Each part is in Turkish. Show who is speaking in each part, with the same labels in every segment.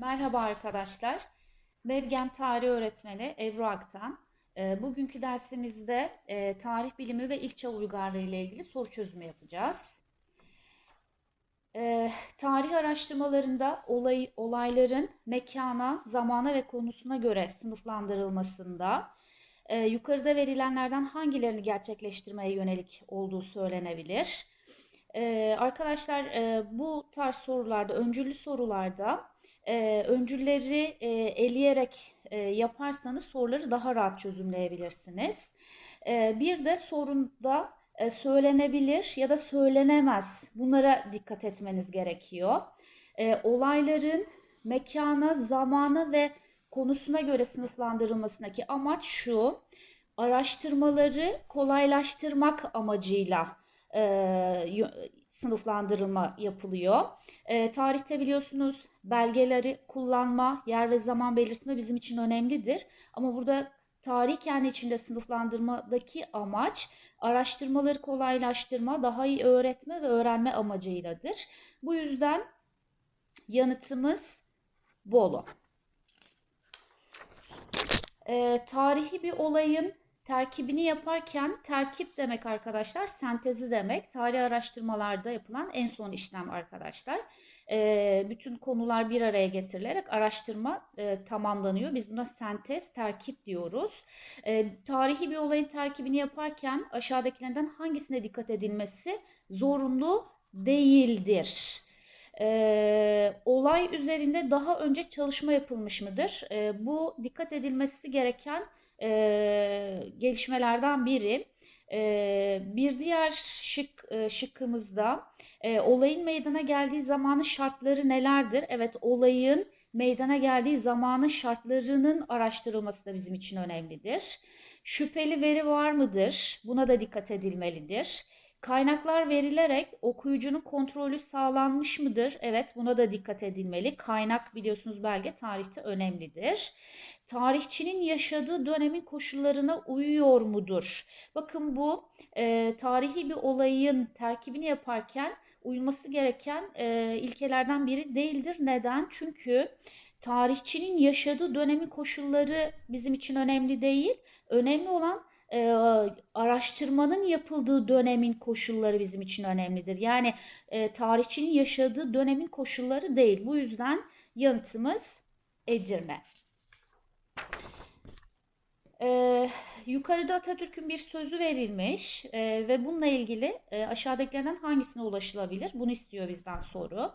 Speaker 1: Merhaba arkadaşlar. Mevgen Tarih Öğretmeni Ebru. Ee, Bugünkü dersimizde e, tarih bilimi ve ilk uygarlığı ile ilgili soru çözümü yapacağız. Ee, Tarih araştırmalarında olay, olayların mekana, zamana ve konusuna göre sınıflandırılmasında e, yukarıda verilenlerden hangilerini gerçekleştirmeye yönelik olduğu söylenebilir. Ee, Arkadaşlar e, bu tarz sorularda, öncüllü sorularda e, öncülleri e, eleyerek e, yaparsanız soruları daha rahat çözümleyebilirsiniz. E, bir de sorunda e, söylenebilir ya da söylenemez. Bunlara dikkat etmeniz gerekiyor. E, olayların mekana, zamana ve konusuna göre sınıflandırılmasındaki amaç şu. Araştırmaları kolaylaştırmak amacıyla e, sınıflandırma yapılıyor. E, tarihte biliyorsunuz belgeleri kullanma, yer ve zaman belirtme bizim için önemlidir. Ama burada tarih kendi içinde sınıflandırmadaki amaç araştırmaları kolaylaştırma, daha iyi öğretme ve öğrenme amacıyladır. Bu yüzden yanıtımız Bolu. E, tarihi bir olayın terkibini yaparken terkip demek arkadaşlar sentezi demek. Tarih araştırmalarda yapılan en son işlem arkadaşlar. E, bütün konular bir araya getirilerek araştırma e, tamamlanıyor. Biz buna sentez, terkip diyoruz. E, tarihi bir olayın terkibini yaparken aşağıdakilerden hangisine dikkat edilmesi zorunlu değildir? e, olay üzerinde daha önce çalışma yapılmış mıdır? E, bu dikkat edilmesi gereken e, gelişmelerden biri. E, bir diğer şık e, şıkkımızda e, olayın meydana geldiği zamanın şartları nelerdir? Evet, olayın meydana geldiği zamanın şartlarının araştırılması da bizim için önemlidir. Şüpheli veri var mıdır? Buna da dikkat edilmelidir. Kaynaklar verilerek okuyucunun kontrolü sağlanmış mıdır? Evet, buna da dikkat edilmeli. Kaynak biliyorsunuz belge tarihte önemlidir. Tarihçinin yaşadığı dönemin koşullarına uyuyor mudur? Bakın bu e, tarihi bir olayın terkibini yaparken uyması gereken e, ilkelerden biri değildir. Neden? Çünkü tarihçinin yaşadığı dönemin koşulları bizim için önemli değil. Önemli olan e, araştırmanın yapıldığı dönemin koşulları bizim için önemlidir. Yani e, tarihçinin yaşadığı dönemin koşulları değil. Bu yüzden yanıtımız Edirne. E, yukarıda Atatürk'ün bir sözü verilmiş e, ve bununla ilgili e, aşağıdakilerden hangisine ulaşılabilir? Bunu istiyor bizden soru.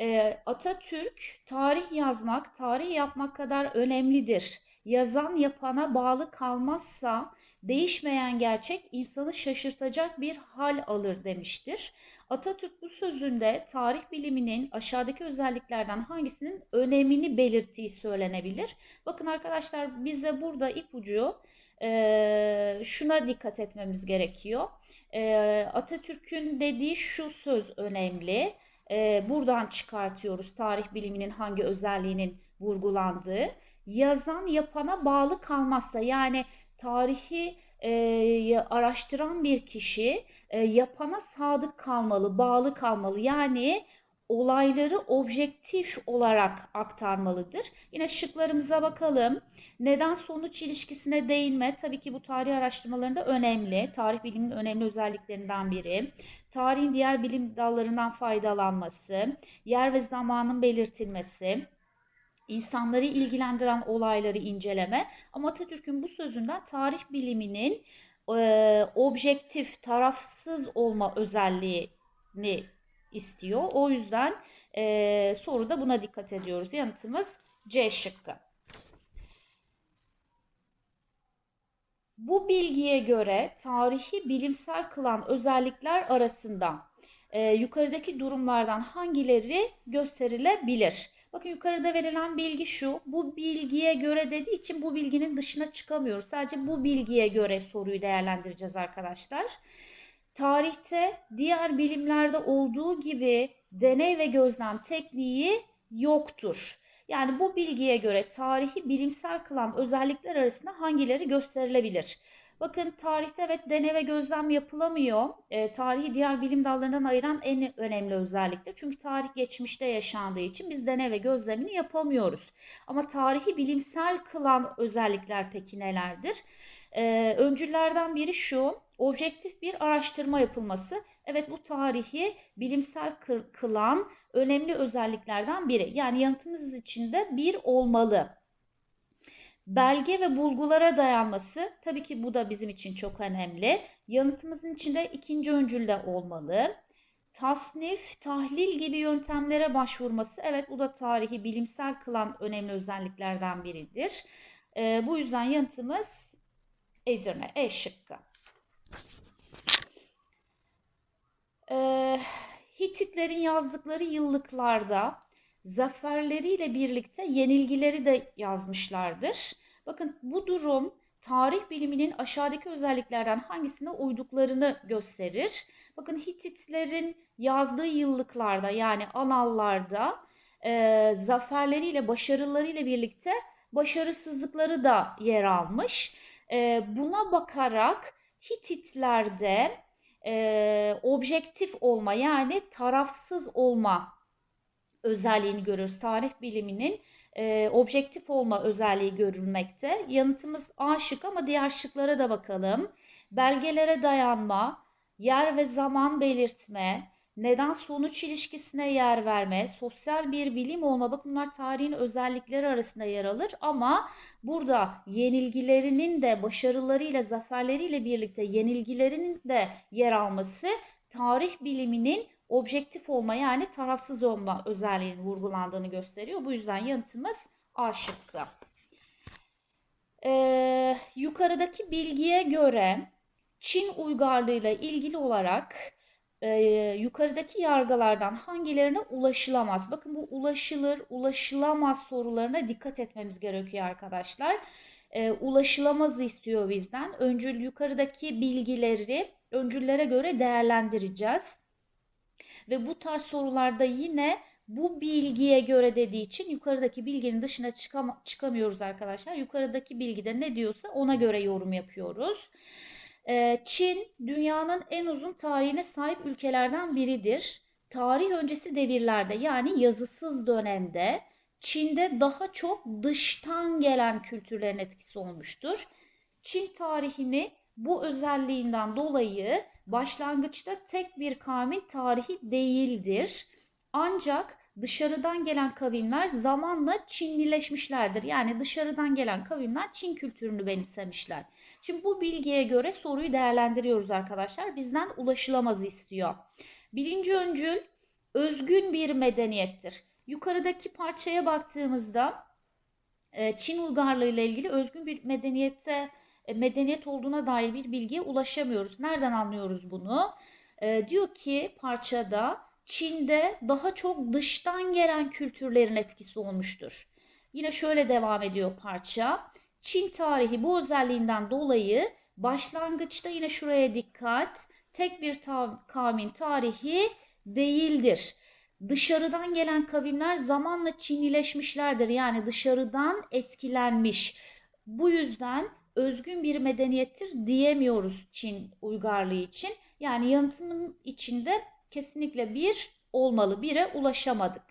Speaker 1: E, Atatürk tarih yazmak, tarih yapmak kadar önemlidir. Yazan yapana bağlı kalmazsa değişmeyen gerçek insanı şaşırtacak bir hal alır demiştir. Atatürk bu sözünde tarih biliminin aşağıdaki özelliklerden hangisinin önemini belirttiği söylenebilir. Bakın arkadaşlar bize burada ipucu e, şuna dikkat etmemiz gerekiyor. E, Atatürk'ün dediği şu söz önemli. E, buradan çıkartıyoruz tarih biliminin hangi özelliğinin vurgulandığı. Yazan yapana bağlı kalmazsa yani tarihi e, araştıran bir kişi e, yapana sadık kalmalı, bağlı kalmalı. Yani olayları objektif olarak aktarmalıdır. Yine şıklarımıza bakalım. Neden sonuç ilişkisine değinme tabii ki bu tarih araştırmalarında önemli. Tarih biliminin önemli özelliklerinden biri. Tarihin diğer bilim dallarından faydalanması, yer ve zamanın belirtilmesi, insanları ilgilendiren olayları inceleme. Ama Atatürk'ün bu sözünden tarih biliminin e, objektif, tarafsız olma özelliğini istiyor. O yüzden e, soruda buna dikkat ediyoruz. Yanıtımız C şıkkı. Bu bilgiye göre tarihi bilimsel kılan özellikler arasında e, yukarıdaki durumlardan hangileri gösterilebilir? Bakın yukarıda verilen bilgi şu. Bu bilgiye göre dediği için bu bilginin dışına çıkamıyoruz. Sadece bu bilgiye göre soruyu değerlendireceğiz arkadaşlar. Tarihte diğer bilimlerde olduğu gibi deney ve gözlem tekniği yoktur. Yani bu bilgiye göre tarihi bilimsel kılan özellikler arasında hangileri gösterilebilir? Bakın tarihte evet deney ve gözlem yapılamıyor. E, tarihi diğer bilim dallarından ayıran en önemli özelliktir. Çünkü tarih geçmişte yaşandığı için biz deney ve gözlemini yapamıyoruz. Ama tarihi bilimsel kılan özellikler peki nelerdir? E, öncüllerden biri şu, objektif bir araştırma yapılması. Evet bu tarihi bilimsel kılan önemli özelliklerden biri. Yani yanıtımız içinde bir olmalı belge ve bulgulara dayanması tabii ki bu da bizim için çok önemli. Yanıtımızın içinde ikinci öncülde olmalı. Tasnif, tahlil gibi yöntemlere başvurması evet bu da tarihi bilimsel kılan önemli özelliklerden biridir. E, bu yüzden yanıtımız Edirne E şıkkı. E, Hititlerin yazdıkları yıllıklarda zaferleriyle birlikte yenilgileri de yazmışlardır. Bakın bu durum tarih biliminin aşağıdaki özelliklerden hangisine uyduklarını gösterir. Bakın Hititlerin yazdığı yıllıklarda yani anallarda e, zaferleriyle başarılarıyla birlikte başarısızlıkları da yer almış. E, buna bakarak Hititlerde e, objektif olma yani tarafsız olma özelliğini görüyoruz. Tarih biliminin e, objektif olma özelliği görülmekte. Yanıtımız A şık ama diğer şıklara da bakalım. Belgelere dayanma, yer ve zaman belirtme, neden sonuç ilişkisine yer verme, sosyal bir bilim olma. Bakın bunlar tarihin özellikleri arasında yer alır ama burada yenilgilerinin de başarılarıyla, zaferleriyle birlikte yenilgilerinin de yer alması tarih biliminin objektif olma yani tarafsız olma özelliğinin vurgulandığını gösteriyor. Bu yüzden yanıtımız A şıkkı. Ee, yukarıdaki bilgiye göre Çin uygarlığıyla ilgili olarak e, yukarıdaki yargılardan hangilerine ulaşılamaz? Bakın bu ulaşılır, ulaşılamaz sorularına dikkat etmemiz gerekiyor arkadaşlar. E, ulaşılamaz istiyor bizden. Öncül yukarıdaki bilgileri öncüllere göre değerlendireceğiz. Ve bu tarz sorularda yine bu bilgiye göre dediği için yukarıdaki bilginin dışına çıkam çıkamıyoruz arkadaşlar. Yukarıdaki bilgide ne diyorsa ona göre yorum yapıyoruz. Ee, Çin dünyanın en uzun tarihine sahip ülkelerden biridir. Tarih öncesi devirlerde yani yazısız dönemde Çin'de daha çok dıştan gelen kültürlerin etkisi olmuştur. Çin tarihini bu özelliğinden dolayı başlangıçta tek bir kavmin tarihi değildir. Ancak dışarıdan gelen kavimler zamanla Çinlileşmişlerdir. Yani dışarıdan gelen kavimler Çin kültürünü benimsemişler. Şimdi bu bilgiye göre soruyu değerlendiriyoruz arkadaşlar. Bizden ulaşılamaz istiyor. Birinci öncül özgün bir medeniyettir. Yukarıdaki parçaya baktığımızda e, Çin uygarlığı ile ilgili özgün bir medeniyette medeniyet olduğuna dair bir bilgiye ulaşamıyoruz. Nereden anlıyoruz bunu? E, diyor ki parçada Çin'de daha çok dıştan gelen kültürlerin etkisi olmuştur. Yine şöyle devam ediyor parça. Çin tarihi bu özelliğinden dolayı başlangıçta yine şuraya dikkat. Tek bir ta kavmin tarihi değildir. Dışarıdan gelen kavimler zamanla Çinileşmişlerdir. Yani dışarıdan etkilenmiş. Bu yüzden özgün bir medeniyettir diyemiyoruz Çin uygarlığı için. Yani yanıtımın içinde kesinlikle bir olmalı. Bire ulaşamadık.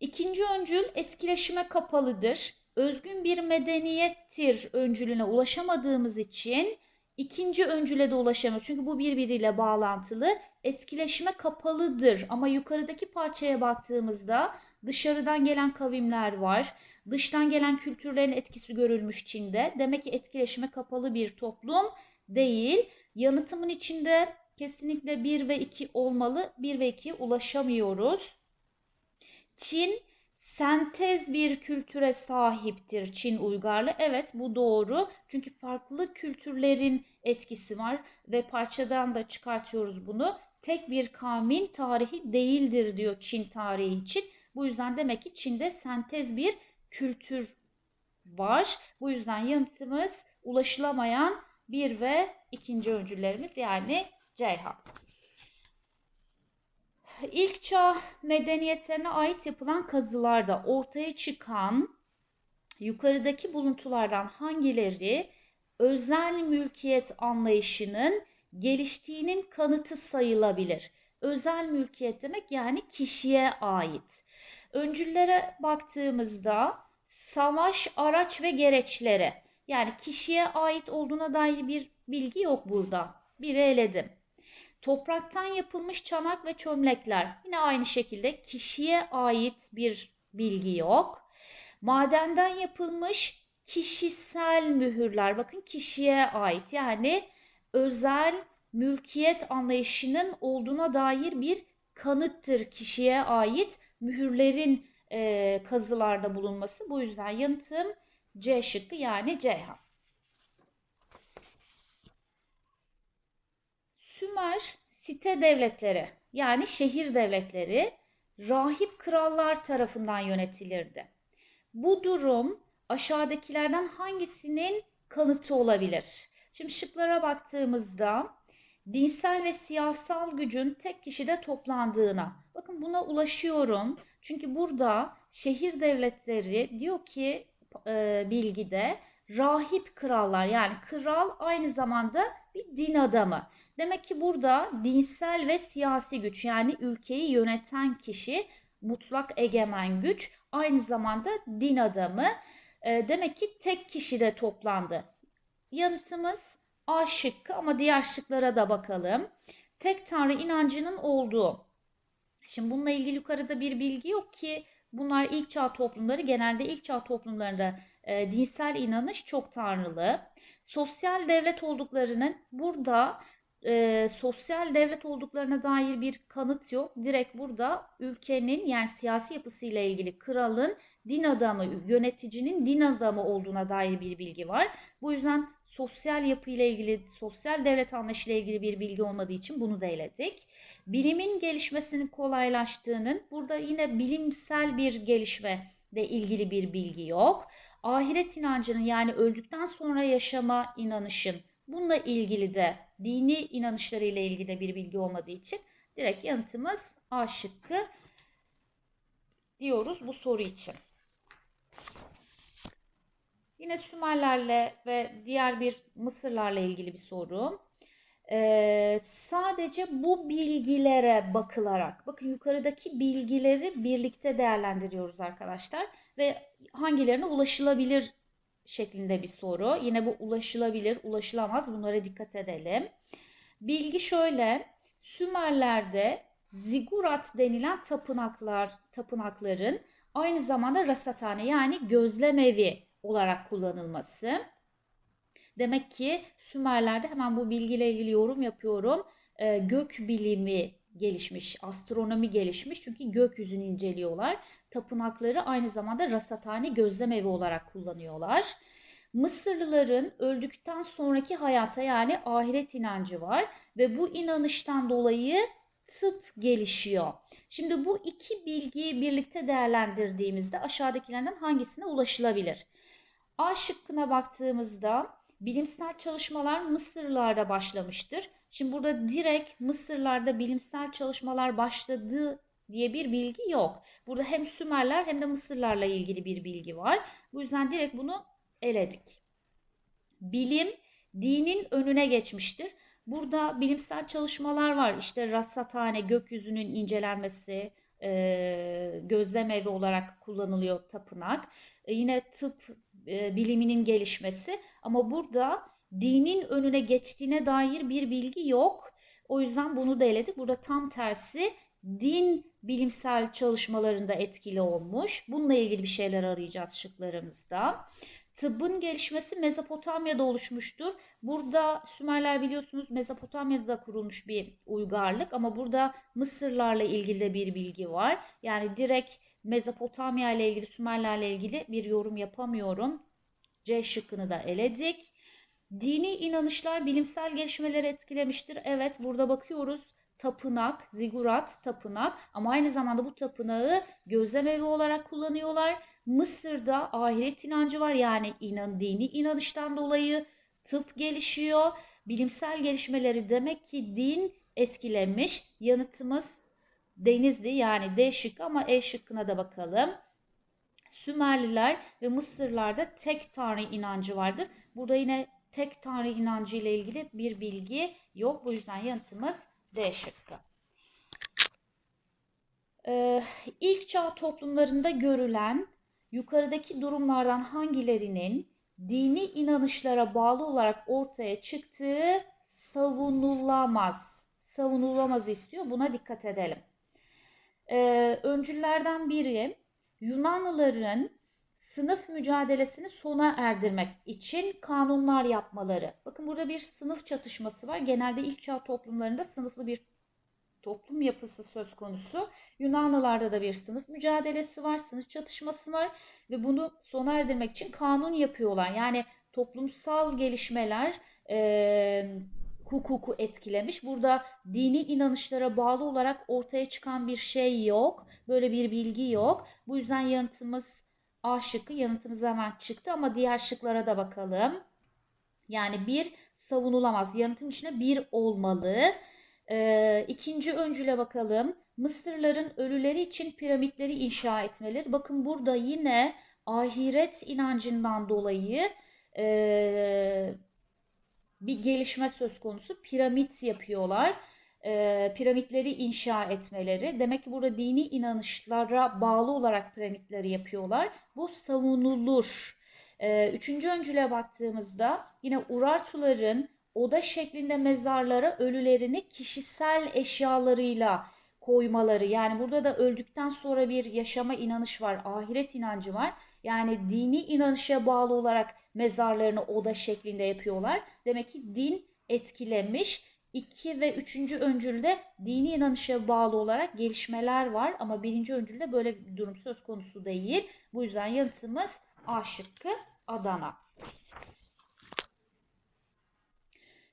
Speaker 1: İkinci öncül etkileşime kapalıdır. Özgün bir medeniyettir öncülüne ulaşamadığımız için ikinci öncüle de ulaşamıyoruz. Çünkü bu birbiriyle bağlantılı. Etkileşime kapalıdır. Ama yukarıdaki parçaya baktığımızda dışarıdan gelen kavimler var. Dıştan gelen kültürlerin etkisi görülmüş Çin'de. Demek ki etkileşime kapalı bir toplum değil. Yanıtımın içinde kesinlikle 1 ve 2 olmalı. 1 ve 2'ye ulaşamıyoruz. Çin sentez bir kültüre sahiptir Çin uygarlığı. Evet bu doğru. Çünkü farklı kültürlerin etkisi var ve parçadan da çıkartıyoruz bunu. Tek bir kavmin tarihi değildir diyor Çin tarihi için. Bu yüzden demek ki Çin'de sentez bir kültür var. Bu yüzden yanıtımız ulaşılamayan bir ve ikinci öncüllerimiz yani Ceyhan. İlk çağ medeniyetlerine ait yapılan kazılarda ortaya çıkan yukarıdaki buluntulardan hangileri özel mülkiyet anlayışının geliştiğinin kanıtı sayılabilir. Özel mülkiyet demek yani kişiye ait. Öncüllere baktığımızda savaş, araç ve gereçlere yani kişiye ait olduğuna dair bir bilgi yok burada. Biri eledim. Topraktan yapılmış çanak ve çömlekler yine aynı şekilde kişiye ait bir bilgi yok. Madenden yapılmış kişisel mühürler bakın kişiye ait yani özel mülkiyet anlayışının olduğuna dair bir kanıttır kişiye ait mühürlerin e, kazılarda bulunması. Bu yüzden yanıtım C şıkkı yani Ceyhan. Sümer site devletleri yani şehir devletleri rahip krallar tarafından yönetilirdi. Bu durum aşağıdakilerden hangisinin kanıtı olabilir? Şimdi şıklara baktığımızda dinsel ve siyasal gücün tek kişide toplandığına. Bakın buna ulaşıyorum. Çünkü burada şehir devletleri diyor ki e, bilgide rahip krallar yani kral aynı zamanda bir din adamı. Demek ki burada dinsel ve siyasi güç yani ülkeyi yöneten kişi mutlak egemen güç aynı zamanda din adamı. E, demek ki tek kişide toplandı. Yanıtımız A şıkkı ama diğer şıklara da bakalım. Tek tanrı inancının olduğu. Şimdi bununla ilgili yukarıda bir bilgi yok ki bunlar ilk çağ toplumları genelde ilk çağ toplumlarında e, dinsel inanış çok tanrılı. Sosyal devlet olduklarının burada e, sosyal devlet olduklarına dair bir kanıt yok. Direkt burada ülkenin yani siyasi yapısıyla ilgili kralın din adamı, yöneticinin din adamı olduğuna dair bir bilgi var. Bu yüzden sosyal yapı ile ilgili, sosyal devlet anlayışı ile ilgili bir bilgi olmadığı için bunu da eledik. Bilimin gelişmesinin kolaylaştığının, burada yine bilimsel bir gelişme ile ilgili bir bilgi yok. Ahiret inancının yani öldükten sonra yaşama inanışın bununla ilgili de dini inanışları ile ilgili de bir bilgi olmadığı için direkt yanıtımız A şıkkı diyoruz bu soru için. Yine Sümerlerle ve diğer bir Mısırlarla ilgili bir soru. Ee, sadece bu bilgilere bakılarak, bakın yukarıdaki bilgileri birlikte değerlendiriyoruz arkadaşlar ve hangilerine ulaşılabilir şeklinde bir soru. Yine bu ulaşılabilir, ulaşılamaz bunlara dikkat edelim. Bilgi şöyle, Sümerler'de zigurat denilen tapınaklar, tapınakların aynı zamanda rasathane yani gözlem evi olarak kullanılması. Demek ki Sümerler'de hemen bu bilgiyle ilgili yorum yapıyorum. E, gök bilimi gelişmiş, astronomi gelişmiş çünkü gökyüzünü inceliyorlar. Tapınakları aynı zamanda rasathane gözlem evi olarak kullanıyorlar. Mısırlıların öldükten sonraki hayata yani ahiret inancı var ve bu inanıştan dolayı tıp gelişiyor. Şimdi bu iki bilgiyi birlikte değerlendirdiğimizde aşağıdakilerden hangisine ulaşılabilir? A şıkkına baktığımızda bilimsel çalışmalar Mısırlarda başlamıştır. Şimdi burada direkt Mısırlarda bilimsel çalışmalar başladı diye bir bilgi yok. Burada hem Sümerler hem de Mısırlarla ilgili bir bilgi var. Bu yüzden direkt bunu eledik. Bilim dinin önüne geçmiştir. Burada bilimsel çalışmalar var. İşte rasathane, gökyüzünün incelenmesi, e, gözlem evi olarak kullanılıyor tapınak. E, yine tıp e, biliminin gelişmesi ama burada dinin önüne geçtiğine dair bir bilgi yok. O yüzden bunu da eledik. Burada tam tersi din bilimsel çalışmalarında etkili olmuş. Bununla ilgili bir şeyler arayacağız şıklarımızda. Tıbbın gelişmesi Mezopotamya'da oluşmuştur. Burada Sümerler biliyorsunuz Mezopotamya'da kurulmuş bir uygarlık ama burada Mısırlarla ilgili de bir bilgi var. Yani direkt Mezopotamya ile ilgili Sümerlerle ilgili bir yorum yapamıyorum. C şıkkını da eledik. Dini inanışlar bilimsel gelişmeleri etkilemiştir. Evet burada bakıyoruz tapınak, zigurat, tapınak ama aynı zamanda bu tapınağı gözlem olarak kullanıyorlar. Mısır'da ahiret inancı var yani inan, dini inanıştan dolayı tıp gelişiyor. Bilimsel gelişmeleri demek ki din etkilemiş. Yanıtımız Denizli yani D şıkkı ama E şıkkına da bakalım. Sümerliler ve Mısırlarda tek tanrı inancı vardır. Burada yine tek tanrı inancı ile ilgili bir bilgi yok. Bu yüzden yanıtımız D şıkkı. Ee, ilk çağ toplumlarında görülen yukarıdaki durumlardan hangilerinin dini inanışlara bağlı olarak ortaya çıktığı savunulamaz. Savunulamaz istiyor. Buna dikkat edelim. Ee, öncüllerden biri Yunanlıların sınıf mücadelesini sona erdirmek için kanunlar yapmaları. Bakın burada bir sınıf çatışması var. Genelde ilk çağ toplumlarında sınıflı bir toplum yapısı söz konusu. Yunanlılarda da bir sınıf mücadelesi var, sınıf çatışması var ve bunu sona erdirmek için kanun yapıyorlar. Yani toplumsal gelişmeler e, hukuku etkilemiş. Burada dini inanışlara bağlı olarak ortaya çıkan bir şey yok. Böyle bir bilgi yok. Bu yüzden yanıtımız A şıkkı yanıtımız hemen çıktı ama diğer şıklara da bakalım. Yani bir savunulamaz. Yanıtın içine bir olmalı. Ee, ikinci öncüle bakalım. Mısırların ölüleri için piramitleri inşa etmeleri. Bakın burada yine ahiret inancından dolayı e, bir gelişme söz konusu. Piramit yapıyorlar. E, piramitleri inşa etmeleri. Demek ki burada dini inanışlara bağlı olarak piramitleri yapıyorlar. Bu savunulur. E, üçüncü öncüle baktığımızda yine Urartuların oda şeklinde mezarlara ölülerini kişisel eşyalarıyla koymaları. Yani burada da öldükten sonra bir yaşama inanış var, ahiret inancı var. Yani dini inanışa bağlı olarak mezarlarını oda şeklinde yapıyorlar. Demek ki din etkilemiş. 2 ve 3. öncülde dini inanışa bağlı olarak gelişmeler var ama birinci öncülde böyle bir durum söz konusu değil. Bu yüzden yanıtımız A şıkkı Adana.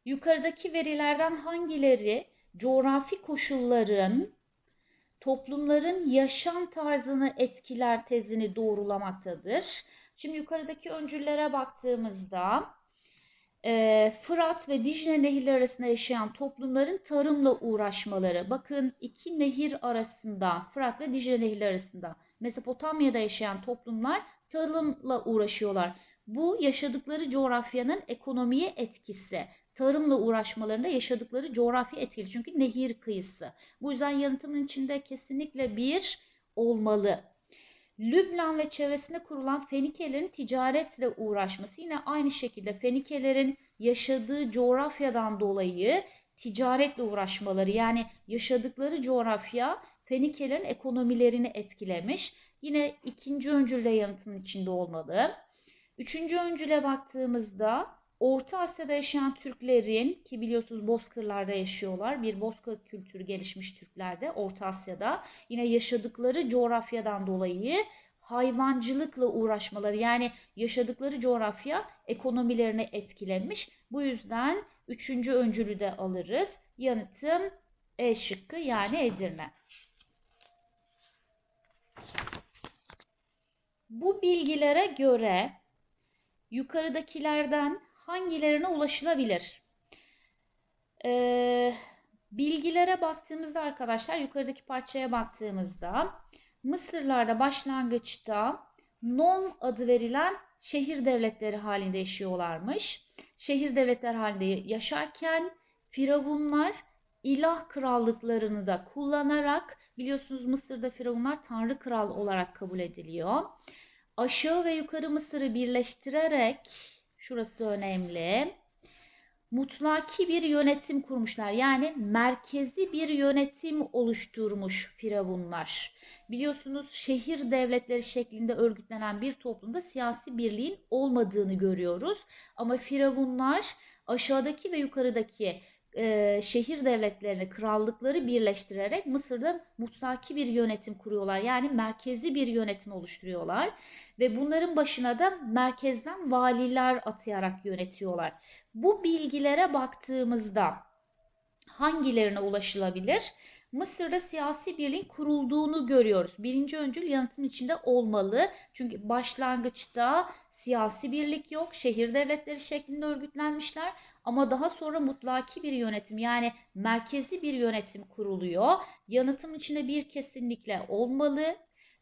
Speaker 1: Yukarıdaki verilerden hangileri coğrafi koşulların toplumların yaşam tarzını etkiler tezini doğrulamaktadır? Şimdi yukarıdaki öncüllere baktığımızda e, Fırat ve Dicle nehirleri arasında yaşayan toplumların tarımla uğraşmaları. Bakın iki nehir arasında, Fırat ve Dicle nehirleri arasında Mesopotamya'da yaşayan toplumlar tarımla uğraşıyorlar. Bu yaşadıkları coğrafyanın ekonomiye etkisi. Tarımla uğraşmalarında yaşadıkları coğrafi etkili. Çünkü nehir kıyısı. Bu yüzden yanıtımın içinde kesinlikle bir olmalı. Lübnan ve çevresinde kurulan Fenikelerin ticaretle uğraşması yine aynı şekilde Fenikelerin yaşadığı coğrafyadan dolayı ticaretle uğraşmaları yani yaşadıkları coğrafya Fenikelerin ekonomilerini etkilemiş. Yine ikinci öncülde yanıtımın içinde olmalı. Üçüncü öncüle baktığımızda Orta Asya'da yaşayan Türklerin ki biliyorsunuz bozkırlarda yaşıyorlar. Bir bozkır kültürü gelişmiş Türklerde Orta Asya'da. Yine yaşadıkları coğrafyadan dolayı hayvancılıkla uğraşmaları yani yaşadıkları coğrafya ekonomilerini etkilemiş. Bu yüzden üçüncü öncülü de alırız. Yanıtım E şıkkı yani Edirne. Bu bilgilere göre yukarıdakilerden hangilerine ulaşılabilir? Ee, bilgilere baktığımızda arkadaşlar yukarıdaki parçaya baktığımızda Mısırlarda başlangıçta Nom adı verilen şehir devletleri halinde yaşıyorlarmış. Şehir devletler halinde yaşarken firavunlar ilah krallıklarını da kullanarak biliyorsunuz Mısır'da firavunlar tanrı kral olarak kabul ediliyor. Aşağı ve yukarı Mısır'ı birleştirerek şurası önemli. Mutlaki bir yönetim kurmuşlar. Yani merkezi bir yönetim oluşturmuş firavunlar. Biliyorsunuz şehir devletleri şeklinde örgütlenen bir toplumda siyasi birliğin olmadığını görüyoruz. Ama firavunlar aşağıdaki ve yukarıdaki e, şehir devletlerini, krallıkları birleştirerek Mısır'da mutlaki bir yönetim kuruyorlar. Yani merkezi bir yönetim oluşturuyorlar ve bunların başına da merkezden valiler atayarak yönetiyorlar. Bu bilgilere baktığımızda hangilerine ulaşılabilir? Mısır'da siyasi birliğin kurulduğunu görüyoruz. Birinci öncül yanıtın içinde olmalı. Çünkü başlangıçta siyasi birlik yok. Şehir devletleri şeklinde örgütlenmişler. Ama daha sonra mutlaki bir yönetim yani merkezi bir yönetim kuruluyor. Yanıtım içinde bir kesinlikle olmalı.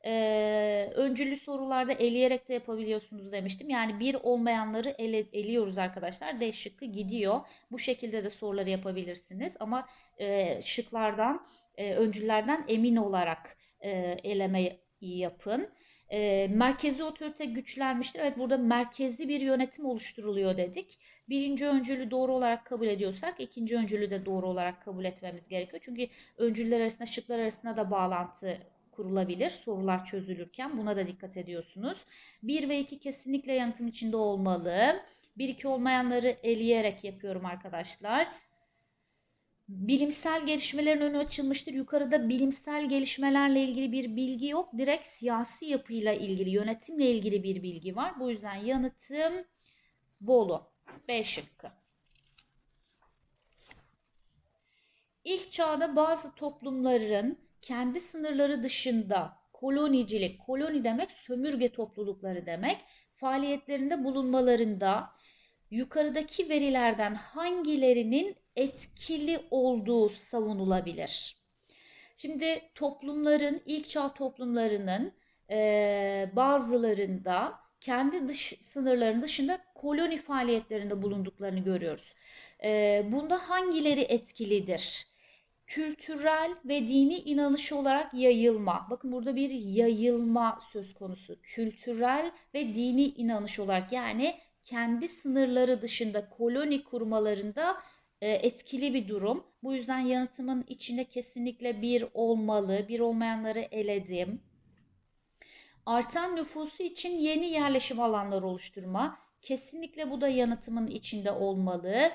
Speaker 1: Ee, öncüllü sorularda eleyerek de yapabiliyorsunuz demiştim. Yani bir olmayanları ele, eliyoruz arkadaşlar. D şıkkı gidiyor. Bu şekilde de soruları yapabilirsiniz. Ama e, şıklardan, e, öncüllerden emin olarak e, eleme yapın. E, merkezi otorite güçlenmiştir. Evet burada merkezi bir yönetim oluşturuluyor dedik. Birinci öncülü doğru olarak kabul ediyorsak ikinci öncülü de doğru olarak kabul etmemiz gerekiyor. Çünkü öncüller arasında şıklar arasında da bağlantı kurulabilir sorular çözülürken. Buna da dikkat ediyorsunuz. 1 ve 2 kesinlikle yanıtım içinde olmalı. 1 2 olmayanları eleyerek yapıyorum arkadaşlar. Bilimsel gelişmelerin önü açılmıştır. Yukarıda bilimsel gelişmelerle ilgili bir bilgi yok. Direkt siyasi yapıyla ilgili, yönetimle ilgili bir bilgi var. Bu yüzden yanıtım Bolu. B şıkkı. İlk çağda bazı toplumların kendi sınırları dışında kolonicilik, koloni demek sömürge toplulukları demek, faaliyetlerinde bulunmalarında yukarıdaki verilerden hangilerinin etkili olduğu savunulabilir? Şimdi toplumların, ilk çağ toplumlarının e, bazılarında kendi dış sınırların dışında koloni faaliyetlerinde bulunduklarını görüyoruz. E, bunda hangileri etkilidir? Kültürel ve dini inanış olarak yayılma. Bakın burada bir yayılma söz konusu. Kültürel ve dini inanış olarak yani kendi sınırları dışında koloni kurmalarında etkili bir durum. Bu yüzden yanıtımın içinde kesinlikle bir olmalı. Bir olmayanları eledim. Artan nüfusu için yeni yerleşim alanları oluşturma. Kesinlikle bu da yanıtımın içinde olmalı.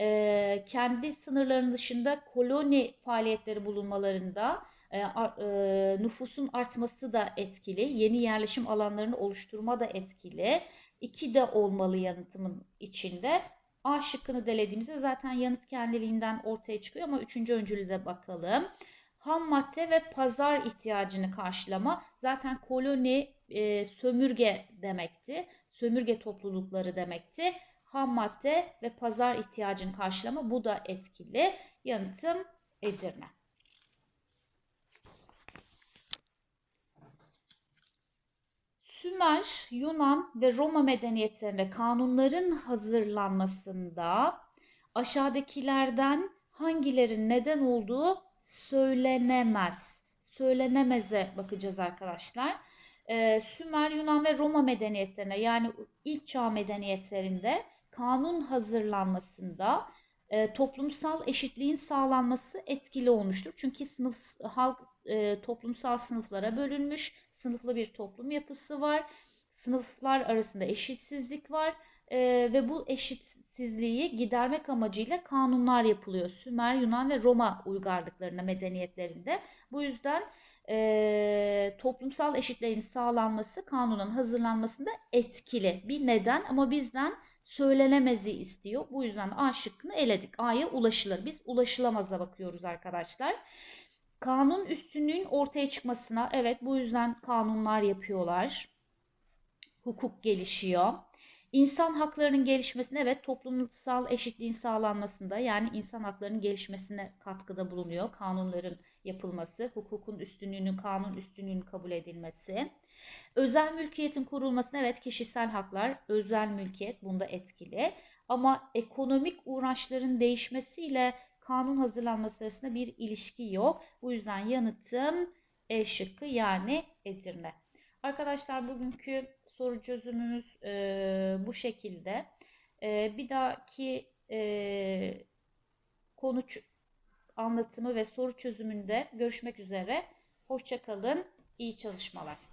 Speaker 1: Ee, kendi sınırlarının dışında koloni faaliyetleri bulunmalarında e, e, nüfusun artması da etkili. Yeni yerleşim alanlarını oluşturma da etkili. İki de olmalı yanıtımın içinde. A şıkkını delediğimizde zaten yanıt kendiliğinden ortaya çıkıyor ama üçüncü öncülü de bakalım. Ham madde ve pazar ihtiyacını karşılama zaten koloni e, sömürge demekti. Sömürge toplulukları demekti. Ham madde ve pazar ihtiyacını karşılama bu da etkili. Yanıtım Edirne. Sümer, Yunan ve Roma medeniyetlerinde kanunların hazırlanmasında aşağıdakilerden hangilerin neden olduğu söylenemez. Söylenemeze bakacağız arkadaşlar. Ee, Sümer, Yunan ve Roma medeniyetlerine yani ilk çağ medeniyetlerinde kanun hazırlanmasında e, toplumsal eşitliğin sağlanması etkili olmuştur. Çünkü sınıf halk e, toplumsal sınıflara bölünmüş, sınıflı bir toplum yapısı var. Sınıflar arasında eşitsizlik var e, ve bu eşitsizliği gidermek amacıyla kanunlar yapılıyor. Sümer, Yunan ve Roma uygarlıklarına, medeniyetlerinde. Bu yüzden e, toplumsal eşitliğin sağlanması kanunun hazırlanmasında etkili bir neden ama bizden söylenemezi istiyor. Bu yüzden A şıkkını eledik. A'ya ulaşılır. Biz ulaşılamaza bakıyoruz arkadaşlar. Kanun üstünlüğün ortaya çıkmasına evet bu yüzden kanunlar yapıyorlar. Hukuk gelişiyor. İnsan haklarının gelişmesine evet toplumsal eşitliğin sağlanmasında yani insan haklarının gelişmesine katkıda bulunuyor. Kanunların yapılması, hukukun üstünlüğünün, kanun üstünlüğünün kabul edilmesi. Özel mülkiyetin kurulmasına evet kişisel haklar, özel mülkiyet bunda etkili. Ama ekonomik uğraşların değişmesiyle kanun hazırlanması arasında bir ilişki yok. Bu yüzden yanıtım E şıkkı yani Edirne. Arkadaşlar bugünkü soru çözümümüz e, bu şekilde. E, bir dahaki e, konu anlatımı ve soru çözümünde görüşmek üzere. Hoşçakalın, iyi çalışmalar.